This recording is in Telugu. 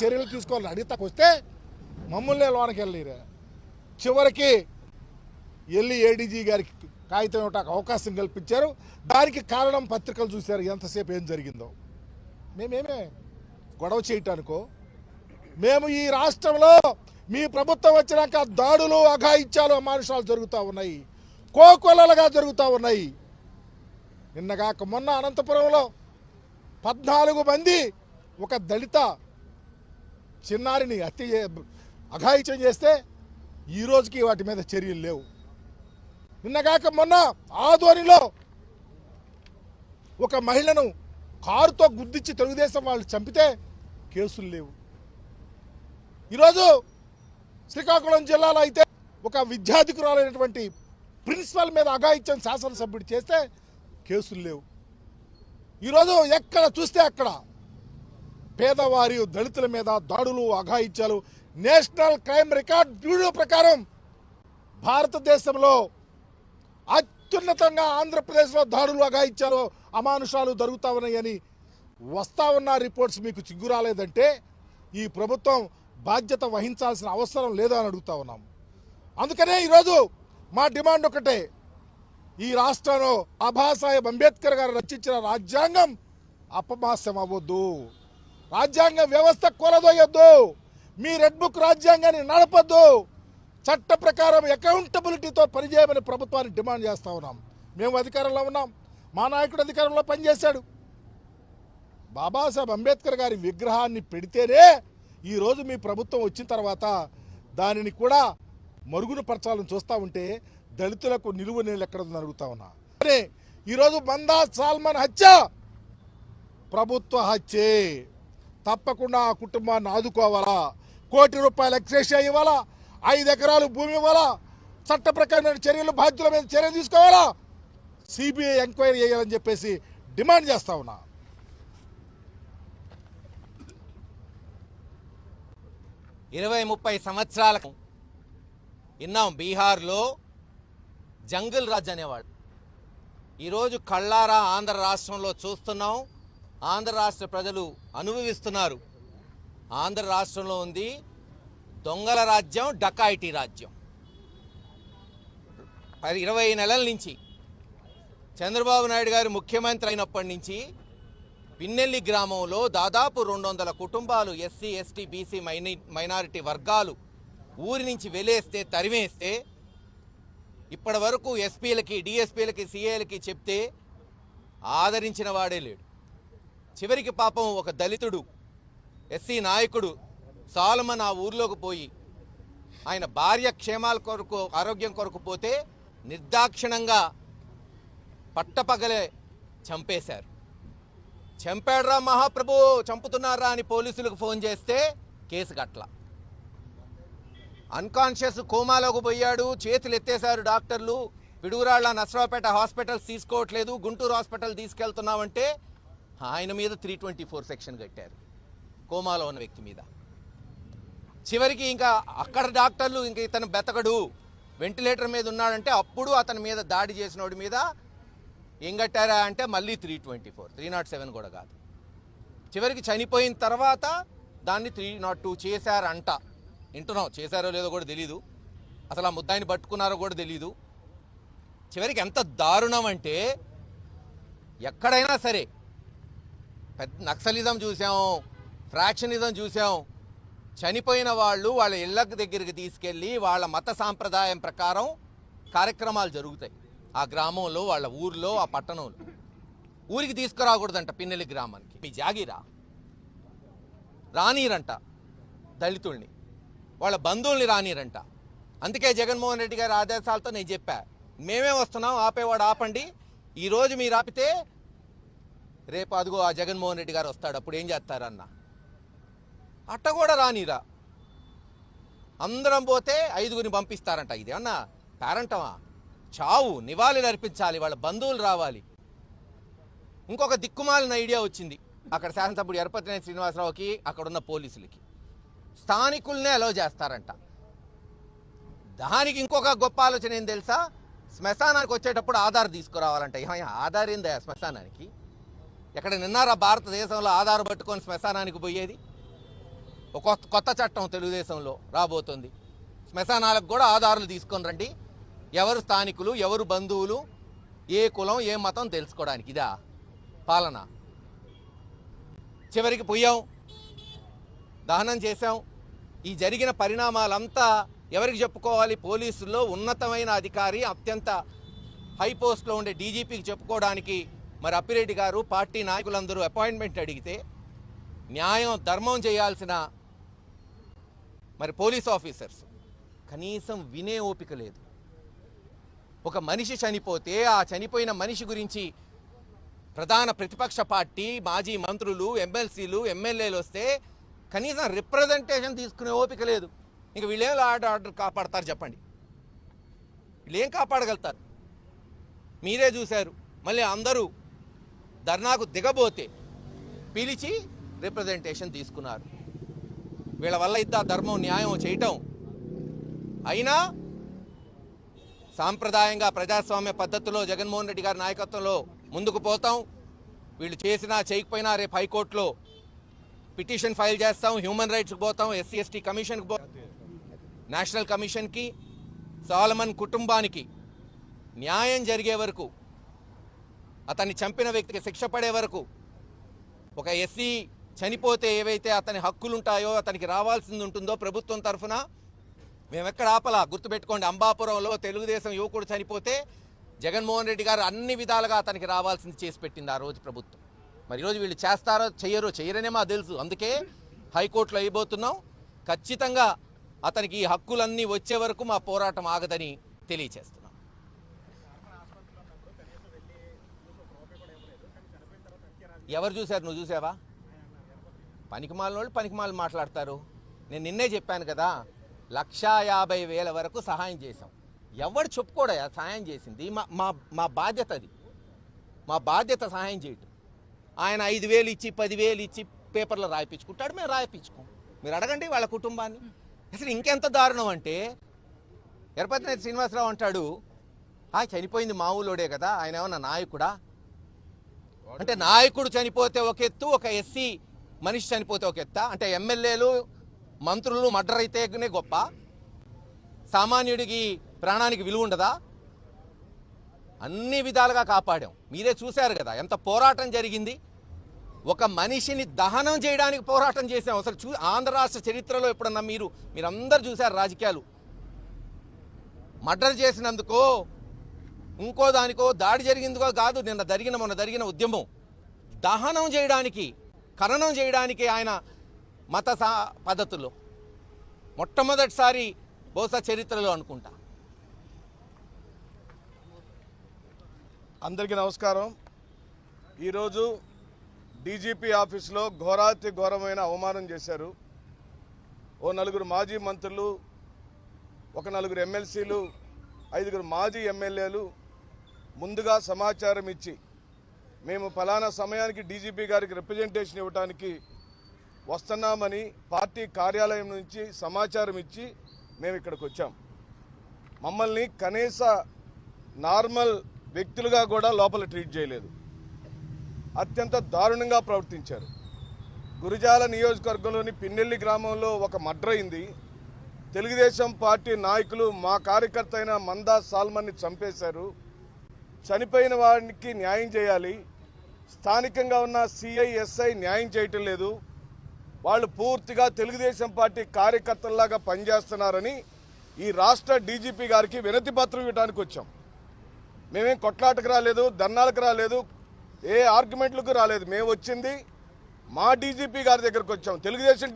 చర్యలు తీసుకోవాలని అడిగితే వస్తే మమ్మల్ని లోనకి వెళ్ళిరా చివరికి వెళ్ళి ఏడీజీ గారికి కాగితం ఇవ్వటానికి అవకాశం కల్పించారు. దానికి కారణం పత్రికలు చూశారు. ఎంతసేపు ఏం జరిగిందో. మేమేమే గొడవ చేయటానికో. మేము ఈ రాష్ట్రంలో మీ ప్రభుత్వం వచ్చినాక దాడులు అఘాయిత్యాలు అమానుషాలు జరుగుతూ ఉన్నాయి. కోకొల్లలుగా జరుగుతూ ఉన్నాయి. నిన్నగాక మొన్న అనంతపురంలో పద్నాలుగు మంది ఒక దళిత చిన్నారిని హత్య అఘాయిత్యం చేస్తే ఈ రోజుకి వాటి మీద చర్యలు లేవు. నిన్నగాక మొన్న ఆధ్వర్యంలో ఒక మహిళను కారుతో గుద్దించి తెలుగుదేశం వాళ్ళు చంపితే కేసులు లేవు. ఈరోజు శ్రీకాకుళం జిల్లాలో అయితే ఒక విద్యాధికురాలైనటువంటి ప్రిన్సిపల్ మీద అఘాయిత్యం శాసనసభ్యుడు చేస్తే కేసులు లేవు. ఈరోజు ఎక్కడ చూస్తే అక్కడ పేదవారి దళితుల మీద దాడులు అఘాయిత్యాలు. నేషనల్ క్రైమ్ రికార్డ్ బ్యూరో ప్రకారం భారతదేశంలో అత్యున్నతంగా ఆంధ్రప్రదేశ్లో దాడులు అఘాయిత్యాలు అమానుషాలు జరుగుతా ఉన్నాయని వస్తా ఉన్న రిపోర్ట్స్ మీకు చిగ్గు రాలేదంటే ఈ ప్రభుత్వం బాధ్యత వహించాల్సిన అవసరం లేదని అని అడుగుతా ఉన్నాం అందుకనే ఈరోజు మా డిమాండ్ ఒకటే. ఈ రాష్ట్రంలో బాబాసాహెబ్ అంబేద్కర్ గారు రచించిన రాజ్యాంగం అపమాస్యం అవ్వద్దు రాజ్యాంగ వ్యవస్థ కూలదోయొద్దు. మీ రెడ్ బుక్ రాజ్యాంగాన్ని నడపద్దు. చట్ట ప్రకారం అకౌంటబిలిటీతో పనిచేయమని ప్రభుత్వాన్ని డిమాండ్ చేస్తూ ఉన్నాం. మేము అధికారంలో ఉన్నాం. మా నాయకుడు అధికారంలో పనిచేశాడు. బాబాసాహెబ్ అంబేద్కర్ గారి విగ్రహాన్ని పెడితేనే ఈరోజు మీ ప్రభుత్వం వచ్చిన తర్వాత దానిని కూడా మరుగున పరచాలని చూస్తూ ఉంటే దళితులకు నిలువ నీళ్ళు ఎక్కడ ఉందని అడుగుతా ఉన్నా. కానీ ఈరోజు మందా సాల్మన్ హత్య. ప్రభుత్వ హత్యే. తప్పకుండా ఆ కుటుంబాన్ని ఆదుకోవాలా? కోటి రూపాయలు ఎక్స్రేషియా ఇవ్వాలా? ఐదు ఎకరాలు భూమి ఇవ్వాలా? చట్ట ప్రకారమైన చర్యలు బాధ్యుల మీద చర్యలు తీసుకోవాలా? సిబిఐ ఎంక్వైరీ చేయాలని చెప్పేసి డిమాండ్ చేస్తా ఉన్నా. ఇరవై ముప్పై సంవత్సరాలకు విన్నాం బీహార్లో జంగిల్ రాజ్ అనేవాడు. ఈరోజు కళ్ళారా ఆంధ్ర రాష్ట్రంలో చూస్తున్నాం. ఆంధ్ర రాష్ట్ర ప్రజలు అనుభవిస్తున్నారు. ఆంధ్ర రాష్ట్రంలో ఉంది దొంగల రాజ్యం డకాయిటీ రాజ్యం. పది ఇరవై నెలల నుంచి చంద్రబాబు నాయుడు గారు ముఖ్యమంత్రి అయినప్పటి నుంచి పిన్నెల్లి గ్రామంలో దాదాపు రెండు వందల కుటుంబాలు ఎస్సీ ఎస్టీ బీసీ మైని మైనారిటీ వర్గాలు ఊరి నుంచి వెలేస్తే తరిమేస్తే ఇప్పటి వరకు ఎస్పీలకి డిఎస్పీలకి సీఏలకి చెప్తే ఆదరించిన వాడే లేడు. చివరికి పాపం ఒక దళితుడు ఎస్సీ నాయకుడు సాలమన్ ఆ ఊర్లోకి పోయి ఆయన భార్య క్షేమాల కొరకు ఆరోగ్యం కొరకు పోతే నిర్దాక్షిణంగా పట్టపగలే చంపేశారు. చంపాడ్రా మహాప్రభు చంపుతున్నారా అని పోలీసులకు ఫోన్ చేస్తే కేసు కట్ల అన్కాన్షియస్ కోమాలోకి పోయాడు చేతులు ఎత్తేశారు డాక్టర్లు. పిడుగురాళ్ళ నసరావుపేట హాస్పిటల్స్ తీసుకోవట్లేదు గుంటూరు హాస్పిటల్ తీసుకెళ్తున్నామంటే ఆయన మీద త్రీ ట్వంటీ ఫోర్ సెక్షన్ కట్టారు. కోమాలో ఉన్న వ్యక్తి మీద. చివరికి ఇంకా అక్కడ డాక్టర్లు ఇంక ఇతను బెతకడు. వెంటిలేటర్ మీద ఉన్నాడంటే అప్పుడు అతని మీద దాడి చేసినోడి మీద ఏం కట్టారా అంటే మళ్ళీ three twenty four three naught seven కూడా కాదు. చివరికి చనిపోయిన తర్వాత దాన్ని త్రీ నాట్ టూ చేశారంట. వింటున్నాం చేశారో లేదో కూడా తెలీదు. అసలు ఆ ముద్దాయిని పట్టుకున్నారో కూడా తెలీదు. చివరికి ఎంత దారుణం అంటే ఎక్కడైనా సరే పెద్ద నక్సలిజం చూసాం ఫ్రాక్షనిజం చూసాం. చనిపోయిన వాళ్ళు వాళ్ళ ఇళ్ళ దగ్గరికి తీసుకెళ్ళి వాళ్ళ మత సాంప్రదాయం ప్రకారం కార్యక్రమాలు జరుగుతాయి. ఆ గ్రామంలో వాళ్ళ ఊర్లో ఆ పట్టణంలో. ఊరికి తీసుకురాకూడదంట పిన్నెల్లి గ్రామానికి. మీ జాగిరా. రానీరంట దళితుల్ని. వాళ్ళ బంధువుల్ని రానీరంట. అందుకే జగన్మోహన్ రెడ్డి గారి ఆదేశాలతో నేను చెప్పా మేమే వస్తున్నాం ఆపేవాడు ఆపండి. ఈరోజు మీరు ఆపితే రేపు అదిగో ఆ జగన్మోహన్ రెడ్డి గారు వస్తాడు అప్పుడు ఏం చేస్తారన్న? అట్ట కూడా రానిరా. అందరం పోతే ఐదుగురిని పంపిస్తారంట ఇది. అన్న పేరంటమా? చావు నివాళులు అర్పించాలి వాళ్ళ బంధువులు రావాలి. ఇంకొక దిక్కుమాలిన ఐడియా వచ్చింది. అక్కడ శాసనసభ్యుడు ఎరపతినేని శ్రీనివాసరావుకి అక్కడున్న పోలీసులకి. స్థానికుల్నే అలౌ చేస్తారంట. దానికి ఇంకొక గొప్ప ఆలోచన ఏం తెలుసా? శ్మశానానికి వచ్చేటప్పుడు ఆధార్ తీసుకురావాలంట. ఆధార్ ఏందా శ్మశానానికి? ఎక్కడ నిన్నారా? భారతదేశంలో ఆధార్ పట్టుకొని శ్మశానానికి పోయేది? ఒక కొత్త కొత్త చట్టం తెలుగుదేశంలో రాబోతుంది. శ్మశానాలకు కూడా ఆధారాలు తీసుకొని రండి. ఎవరు స్థానికులు ఎవరు బంధువులు ఏ కులం ఏ మతం తెలుసుకోవడానికి ఇదా పాలన. చివరికి పోయాం. దహనం చేశాం. ఈ జరిగిన పరిణామాలంతా ఎవరికి చెప్పుకోవాలి? పోలీసుల్లో ఉన్నతమైన అధికారి అత్యంత హై పోస్ట్లో ఉండే డీజీపీకి చెప్పుకోవడానికి మరి అప్పిరెడ్డి గారు పార్టీ నాయకులందరూ అపాయింట్మెంట్ అడిగితే న్యాయం ధర్మం చేయాల్సిన మరి పోలీస్ ఆఫీసర్స్ కనీసం వినే ఓపిక లేదు. ఒక మనిషి చనిపోతే ఆ చనిపోయిన మనిషి గురించి ప్రధాన ప్రతిపక్ష పార్టీ మాజీ మంత్రులు ఎమ్మెల్సీలు ఎమ్మెల్యేలు వస్తే కనీసం రిప్రజెంటేషన్ తీసుకునే ఓపిక లేదు. ఇంక వీళ్ళేం ఆర్డర్ ఆర్డర్ కాపాడతారు చెప్పండి? వీళ్ళేం కాపాడగలుగుతారు? మీరే చూశారు. మళ్ళీ అందరూ ధర్నాకు దిగబోతే పిలిచి రిప్రజెంటేషన్ తీసుకున్నారు. వీళ్ళ వల్ల ఇద్దా ధర్మం న్యాయం చేయటం. అయినా సాంప్రదాయంగా ప్రజాస్వామ్య పద్ధతిలో జగన్మోహన్ రెడ్డి గారి నాయకత్వంలో ముందుకు పోతాం. వీళ్ళు చేసినా చేయకపోయినా రేపు హైకోర్టులో పిటిషన్ ఫైల్ చేస్తాం. హ్యూమన్ రైట్స్కి పోతాం. ఎస్సీ ఎస్టీ కమిషన్కి పో నేషనల్ కమిషన్కి సాలమన్ కుటుంబానికి న్యాయం జరిగే వరకు అతన్ని చంపిన వ్యక్తికి శిక్ష పడే వరకు ఒక ఎస్సీ చనిపోతే ఏవైతే అతని హక్కులు ఉంటాయో అతనికి రావాల్సింది ఉంటుందో ప్రభుత్వం తరఫున మేమెక్కడ ఆపలా? గుర్తుపెట్టుకోండి అంబాపురంలో తెలుగుదేశం యువకుడు చనిపోతే జగన్మోహన్ రెడ్డి గారు అన్ని విధాలుగా అతనికి రావాల్సింది చేసి పెట్టింది ఆ రోజు ప్రభుత్వం. మరి ఈరోజు వీళ్ళు చేస్తారో చెయ్యరో చెయ్యరనే మా తెలుసు. అందుకే హైకోర్టులో అయిపోతున్నాం ఖచ్చితంగా అతనికి ఈ హక్కులన్నీ వచ్చే వరకు మా పోరాటం ఆగదని తెలియచేస్తున్నాం. ఎవరు చూశారు? నువ్వు చూసావా పనికిమాలిన వాళ్ళు పనికిమాలు మాట్లాడతారు. నేను నిన్నే చెప్పాను కదా లక్షా యాభై వేల వరకు సహాయం చేశాం. ఎవడు చెప్పుకోడా సహాయం చేసింది. మా మా మా బాధ్యత అది. మా బాధ్యత సహాయం చేయటం. ఆయన ఐదు వేలు ఇచ్చి పదివేలు ఇచ్చి పేపర్లో రాయిపించుకుంటాడు మేము రాయిపించుకోం. మీరు అడగండి వాళ్ళ కుటుంబాన్ని. అసలు ఇంకెంత దారుణం అంటే ఎరపతినేని శ్రీనివాసరావు అంటాడు ఆ చనిపోయింది ఊళ్ళోడే కదా ఆయన ఏమన్నా నాయకుడా? అంటే నాయకుడు చనిపోతే ఒక ఎత్తు ఒక ఎస్సీ మనిషి చనిపోతే ఒక ఎత్త? అంటే ఎమ్మెల్యేలు మంత్రులు మర్డర్ అయితేనే గొప్ప. సామాన్యుడికి ప్రాణానికి విలువ ఉండదా? అన్ని విధాలుగా కాపాడాం. మీరే చూశారు కదా ఎంత పోరాటం జరిగింది. ఒక మనిషిని దహనం చేయడానికి పోరాటం చేసాం అసలు చూ ఆంధ్ర రాష్ట్ర చరిత్రలో ఎప్పుడన్నా మీరు మీరందరూ చూశారు రాజకీయాలు. మర్డర్ చేసినందుకో ఇంకో దానికో దాడి జరిగిందికో కాదు నిన్న జరిగిన మొన్న జరిగిన ఉద్యమం. దహనం చేయడానికి ఖననం చేయడానికి ఆయన మత సా పద్ధతుల్లో మొట్టమొదటిసారి బహుశా చరిత్రలో అనుకుంటా. అందరికీ నమస్కారం. ఈరోజు డీజీపీ ఆఫీస్లో ఘోరాతి ఘోరమైన అవమానం చేశారు. ఓ నలుగురు మాజీ మంత్రులు ఒక నలుగురు ఎమ్మెల్సీలు ఐదుగురు మాజీ ఎమ్మెల్యేలు ముందుగా సమాచారం ఇచ్చి మేము ఫలానా సమయానికి డీజీపీ గారికి రిప్రజెంటేషన్ ఇవ్వడానికి వస్తున్నామని పార్టీ కార్యాలయం నుంచి సమాచారం ఇచ్చి మేము ఇక్కడికి వచ్చాం. మమ్మల్ని కనీస నార్మల్ వ్యక్తులుగా కూడా లోపల ట్రీట్ చేయలేదు. అత్యంత దారుణంగా ప్రవర్తించారు. గురిజాల నియోజకవర్గంలోని పిన్నెల్లి గ్రామంలో ఒక మడ్రైంది తెలుగుదేశం పార్టీ నాయకులు మా కార్యకర్త అయిన మందా సాల్మన్ని చంపేశారు. చనిపోయిన వారికి న్యాయం చేయాలి. స్థానికంగా ఉన్న సిఐఎస్ఐ న్యాయం చేయటం లేదు. వాళ్ళు పూర్తిగా తెలుగుదేశం పార్టీ కార్యకర్తల్లాగా పనిచేస్తున్నారని ఈ రాష్ట్ర డీజీపీ గారికి వినతి పత్రం ఇవ్వడానికి వచ్చాం. మేమేం కొట్లాటకు రాలేదు ధర్నాలకు రాలేదు ఏ ఆర్గ్యుమెంట్లకు రాలేదు. మేము వచ్చింది మా డీజీపీ గారి దగ్గరకు వచ్చాం. తెలుగుదేశం